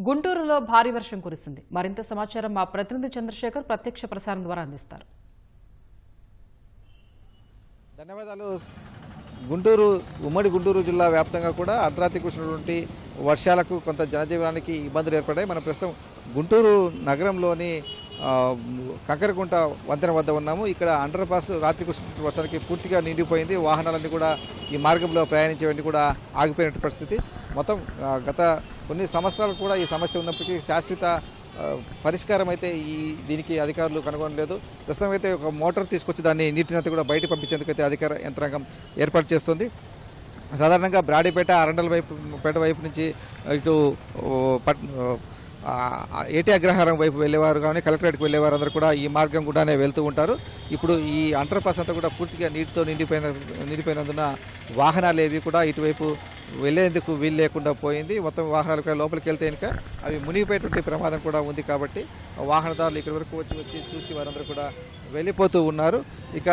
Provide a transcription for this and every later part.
గుంటూరులో భారీ వర్షం కురిసింది. మరింత సమాచారం మా ప్రతినిధి చంద్రశేఖర్ ప్రత్యక్ష ప్రసారం ద్వారా అందిస్తారు. ధన్యవాదాలు. గుంటూరు ఉమ్మడి గుంటూరు జిల్లా వ్యాప్తంగా కూడా అర్ధరాత్రి కురిసినటువంటి వర్షాలకు కొంత జనజీవనానికి ఇబ్బందులు ఏర్పడ్డాయి. మనం ప్రస్తుతం గుంటూరు నగరంలోని కంకరకుంట వంతెన వద్ద ఉన్నాము. ఇక్కడ అండర్ పాస్ రాత్రి కురిసిన వర్షానికి పూర్తిగా నిండిపోయింది. వాహనాలన్నీ కూడా ఈ మార్గంలో ప్రయాణించేవన్నీ కూడా ఆగిపోయినట్టు పరిస్థితి. మొత్తం గత కొన్ని సంవత్సరాలు కూడా ఈ సమస్య ఉన్నప్పటికీ శాశ్వత పరిష్కారం అయితే ఈ దీనికి అధికారులు కనుగొనలేదు. ప్రస్తుతం అయితే ఒక మోటార్ తీసుకొచ్చి దాన్ని నీటిని కూడా బయట పంపించేందుకు అయితే అధికార యంత్రాంగం ఏర్పాటు చేస్తుంది. సాధారణంగా బ్రాడీపేట అరండల్ వైపు పేట వైపు నుంచి ఇటు పట్ ఏటీ అగ్రహారం వైపు వెళ్ళేవారు కానీ కలెక్టరేట్కి వెళ్ళేవారు అందరూ కూడా ఈ మార్గం గుండానే వెళ్తూ ఉంటారు. ఇప్పుడు ఈ అండర్ పాస్ అంతా కూడా పూర్తిగా నీటితో నిండిపోయిన నిండిపోయినందున వాహనాలు ఏవి కూడా ఇటువైపు వెళ్ళేందుకు వీలు లేకుండా పోయింది. మొత్తం వాహనాలు కూడా లోపలికి వెళ్తే కనుక అవి మునిగిపోయేటువంటి ప్రమాదం కూడా ఉంది కాబట్టి వాహనదారులు ఇక్కడి వరకు వచ్చి వచ్చి చూసి వారందరూ కూడా వెళ్ళిపోతూ ఉన్నారు. ఇక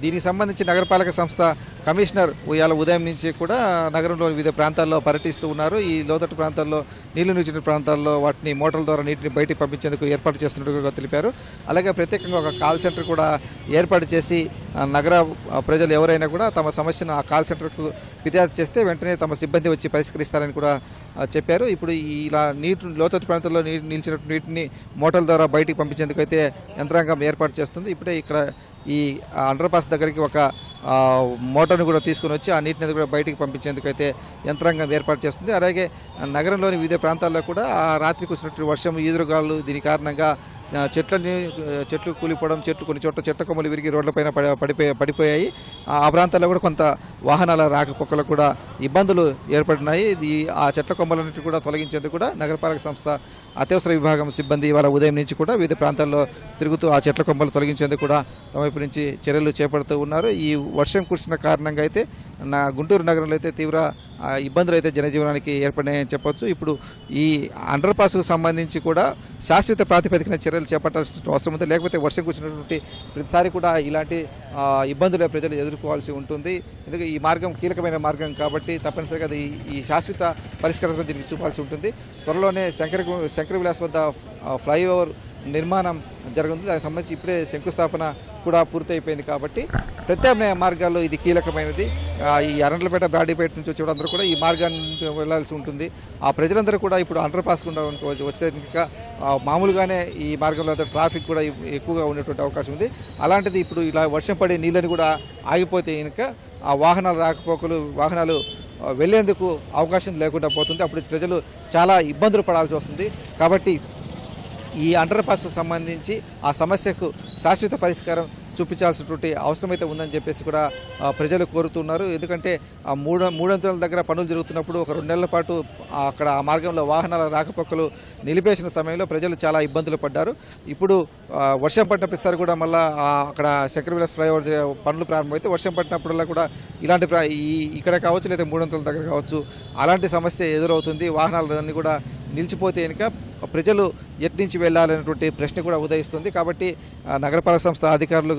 దీనికి సంబంధించి నగరపాలక సంస్థ కమిషనర్ ఇవాళ ఉదయం నుంచి కూడా నగరంలో వివిధ ప్రాంతాల్లో పర్యటిస్తూ ఉన్నారు. ఈ లోతట్టు ప్రాంతాల్లో నీళ్ళు నిలిచిన ప్రాంతాల్లో వాటిని మోటార్ల ద్వారా నీటిని బయటికి పంపించేందుకు ఏర్పాటు చేస్తున్నట్టు కూడా తెలిపారు. అలాగే ప్రత్యేకంగా ఒక కాల్ సెంటర్ కూడా ఏర్పాటు చేసి నగర ప్రజలు ఎవరైనా కూడా తమ సమస్యను ఆ కాల్ సెంటర్కు ఫిర్యాదు చేస్తే వెంటనే తమ సిబ్బంది వచ్చి పరిష్కరిస్తారని కూడా చెప్పారు. ఇప్పుడు ఇలా నీటి లోతట్టు ప్రాంతాల్లో నీటి నిలిచిన నీటిని మోటార్ల ద్వారా బయటికి పంపించేందుకు అయితే యంత్రాంగం ఏర్పాటు చేస్తుంది. ఇప్పుడే ఇక్కడ ఈ అండర్ పాస్ దగ్గరికి ఒక మోటార్ను కూడా తీసుకుని వచ్చి ఆ నీటిని కూడా బయటికి పంపించేందుకు అయితే యంత్రాంగం ఏర్పాటు చేస్తుంది. అలాగే నగరంలోని వివిధ ప్రాంతాల్లో కూడా ఆ రాత్రి కురిసినటువంటి వర్షం ఈదురుగాలు దీని కారణంగా చెట్లని చెట్లు కూలిపోవడం చెట్లు కొన్ని చోట్ల చెట్ల కొమ్మలు విరిగి రోడ్లపైన పడిపోయి పడిపోయాయి. ఆ ప్రాంతాల్లో కూడా కొంత వాహనాల రాకపోకలు కూడా ఇబ్బందులు ఏర్పడినాయి. ఇది ఆ చెట్ల కొమ్మలన్నిటి కూడా తొలగించేందుకు కూడా నగరపాలక సంస్థ అత్యవసర విభాగం సిబ్బంది ఇవాళ ఉదయం నుంచి కూడా వివిధ ప్రాంతాల్లో తిరుగుతూ ఆ చెట్ల కొమ్మలు తొలగించేందుకు కూడా తమ వైపు నుంచి చర్యలు చేపడుతూ ఉన్నారు. ఈ వర్షం కురిసిన కారణంగా అయితే నా గుంటూరు నగరంలో అయితే తీవ్ర ఇబ్బందులు అయితే జనజీవనానికి ఏర్పడినాయని చెప్పొచ్చు. ఇప్పుడు ఈ అండర్ పాస్కు సంబంధించి కూడా శాశ్వత ప్రాతిపదికన చర్యలు చేపట్టాల్సిన అవసరం ఉంది. లేకపోతే వర్షం కూర్చున్నటువంటి ప్రతిసారి కూడా ఇలాంటి ఇబ్బందులు ప్రజలు ఎదుర్కోవాల్సి ఉంటుంది. ఎందుకంటే ఈ మార్గం కీలకమైన మార్గం కాబట్టి తప్పనిసరిగా అది ఈ శాశ్వత పరిష్కారం దీనికి చూపాల్సి ఉంటుంది. త్వరలోనే శంకర శంకర విలాస్ వద్ద ఫ్లైఓవర్ నిర్మాణం జరుగుతుంది. దానికి సంబంధించి ఇప్పుడే శంకుస్థాపన కూడా పూర్తయిపోయింది కాబట్టి ప్రత్యామ్నాయ మార్గాల్లో ఇది కీలకమైనది. ఈ అరండ్లపేట బ్రాడీపేట నుంచి వచ్చేవాళ్ళందరూ కూడా ఈ మార్గాన్ని వెళ్ళాల్సి ఉంటుంది. ఆ ప్రజలందరూ కూడా ఇప్పుడు అండర్ పాస్ గుండా వచ్చే వస్తే ఇంకా మామూలుగానే ఈ మార్గంలో ట్రాఫిక్ కూడా ఎక్కువగా ఉండేటువంటి అవకాశం ఉంది. అలాంటిది ఇప్పుడు ఇలా వర్షం పడే నీళ్ళని కూడా ఆగిపోతే కనుక ఆ వాహనాలు రాకపోకలు వాహనాలు వెళ్ళేందుకు అవకాశం లేకుండా పోతుంది. అప్పుడు ప్రజలు చాలా ఇబ్బందులు పడాల్సి వస్తుంది. కాబట్టి ఈ అండర్ పాస్కు సంబంధించి ఆ సమస్యకు శాశ్వత పరిష్కారం చూపించాల్సినటువంటి అవసరం అయితే ఉందని చెప్పేసి కూడా ప్రజలు కోరుతున్నారు. ఎందుకంటే ఆ మూడు మూడంతుల దగ్గర పనులు జరుగుతున్నప్పుడు ఒక రెండు నెలల పాటు అక్కడ ఆ మార్గంలో వాహనాల రాకపోకలు నిలిపేసిన సమయంలో ప్రజలు చాలా ఇబ్బందులు పడ్డారు. ఇప్పుడు వర్షం పడిన ప్రతిసారి కూడా మళ్ళీ అక్కడ శంకర ఫ్లైఓవర్ పనులు ప్రారంభమైతే వర్షం పడినప్పుడల్లా కూడా ఇలాంటి ఈ ఇక్కడ కావచ్చు లేదా మూడంతుల దగ్గర కావచ్చు అలాంటి సమస్య ఎదురవుతుంది. వాహనాలన్నీ కూడా నిలిచిపోతే కనుక ప్రజలు ఎటు నుంచి వెళ్ళాలనేటువంటి ప్రశ్న కూడా ఉదయిస్తుంది. కాబట్టి నగరపాలక సంస్థ అధికారులు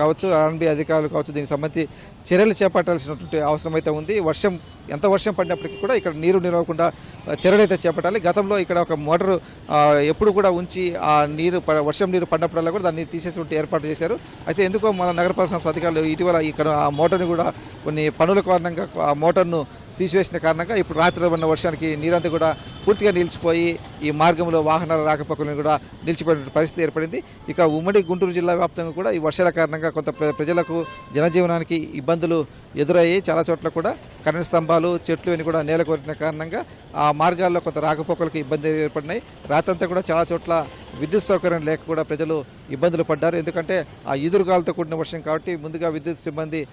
కావచ్చు ఆర్ఎన్బి అధికారులు కావచ్చు దీనికి సంబంధించి చర్యలు చేపట్టాల్సినటువంటి అవసరం అయితే ఉంది. వర్షం ఎంత వర్షం పడినప్పటికీ కూడా ఇక్కడ నీరు నిలవకుండా చర్యలు అయితే చేపట్టాలి. గతంలో ఇక్కడ ఒక మోటారు ఎప్పుడు కూడా ఉంచి ఆ నీరు ప- వర్షం నీరు పడినప్పుడల్లా కూడా దాన్ని తీసేటువంటి ఏర్పాటు చేశారు. అయితే ఎందుకో మన నగరపాలక సంస్థ అధికారులు ఇటీవల ఇక్కడ ఆ మోటార్ని కూడా కొన్ని పనుల కారణంగా ఆ మోటార్ను తీసివేసిన కారణంగా ఇప్పుడు రాత్రి ఉన్న వర్షానికి నీరంతా కూడా పూర్తిగా నిలిచిపోయి ఈ మార్గంలో వాహనాల రాకపోకలను కూడా నిలిచిపోయిన పరిస్థితి ఏర్పడింది. ఇక ఉమ్మడి గుంటూరు జిల్లా వ్యాప్తంగా కూడా ఈ వర్షాల కారణంగా కొంత ప్ర- ప్రజలకు జనజీవనానికి ఇబ్బందులు ఎదురయ్యాయి. చాలా చోట్ల కూడా కరెంటు స్తంభాలు చెట్లు ఇవన్నీ కూడా నేల కారణంగా ఆ మార్గాల్లో కొంత రాకపోకలకు ఇబ్బంది ఏర్పడినాయి. రాత్రంతా కూడా చాలా చోట్ల విద్యుత్ సౌకర్యం లేక కూడా ప్రజలు ఇబ్బందులు పడ్డారు. ఎందుకంటే ఆ ఈదురుగాలతో కూడిన వర్షం కాబట్టి ముందుగా విద్యుత్ సిబ్బంది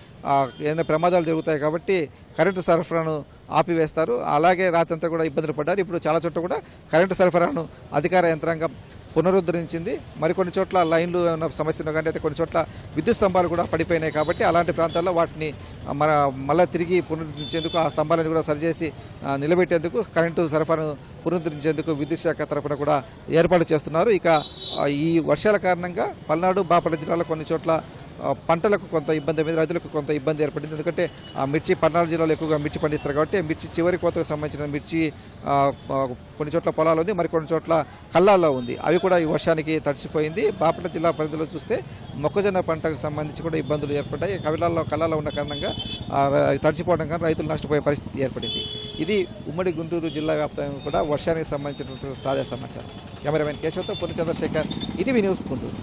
ఏదైనా ప్రమాదాలు జరుగుతాయి కాబట్టి కరెంటు సరఫరాను ఆపివేస్తారు. అలాగే రాత్రంతా కూడా ఇబ్బందులు పడ్డారు. ఇప్పుడు చాలా చోట్ల కూడా కరెంటు సరఫరాను అధికార యంత్రాంగం పునరుద్ధరించింది. మరికొన్ని చోట్ల లైన్లు ఏమైనా సమస్యలు కానీ అయితే కొన్ని చోట్ల విద్యుత్ స్తంభాలు కూడా పడిపోయినాయి కాబట్టి అలాంటి ప్రాంతాల్లో వాటిని మన మళ్ళీ తిరిగి పునరుద్ధరించేందుకు ఆ స్తంభాలను కూడా సరిచేసి నిలబెట్టేందుకు కరెంటు సరఫరాను పునరుద్ధరించేందుకు విద్యుత్ శాఖ తరఫున కూడా ఏర్పాటు చేస్తున్నారు. ఇక ఈ వర్షాల కారణంగా పల్నాడు బాపట్ల జిల్లాలో కొన్ని చోట్ల పంటలకు కొంత ఇబ్బంది మీద రైతులకు కొంత ఇబ్బంది ఏర్పడింది. ఎందుకంటే ఆ మిర్చి పల్నాడు జిల్లాలో ఎక్కువగా మిర్చి పండిస్తారు కాబట్టి మిర్చి చివరి కోతకు సంబంధించిన మిర్చి కొన్ని చోట్ల పొలాలు ఉంది మరి కొన్ని చోట్ల కళ్ళాల్లో ఉంది. అవి కూడా ఈ వర్షానికి తడిసిపోయింది. బాపట్ల జిల్లా పరిధిలో చూస్తే మొక్కజొన్న పంటకు సంబంధించి కూడా ఇబ్బందులు ఏర్పడ్డాయి. కవిలాల్లో కళ్ళాల్లో ఉన్న కారణంగా తడిచిపోవడం తడిసిపోవడం కానీ రైతులు నష్టపోయే పరిస్థితి ఏర్పడింది. ఇది ఉమ్మడి గుంటూరు జిల్లా వ్యాప్తంగా కూడా వర్షానికి సంబంధించినటువంటి తాజా సమాచారం. కెమెరామెన్ కేశవతో పూర్ణ చంద్రశేఖర్ ఇటీవీ న్యూస్ గుంటూరు.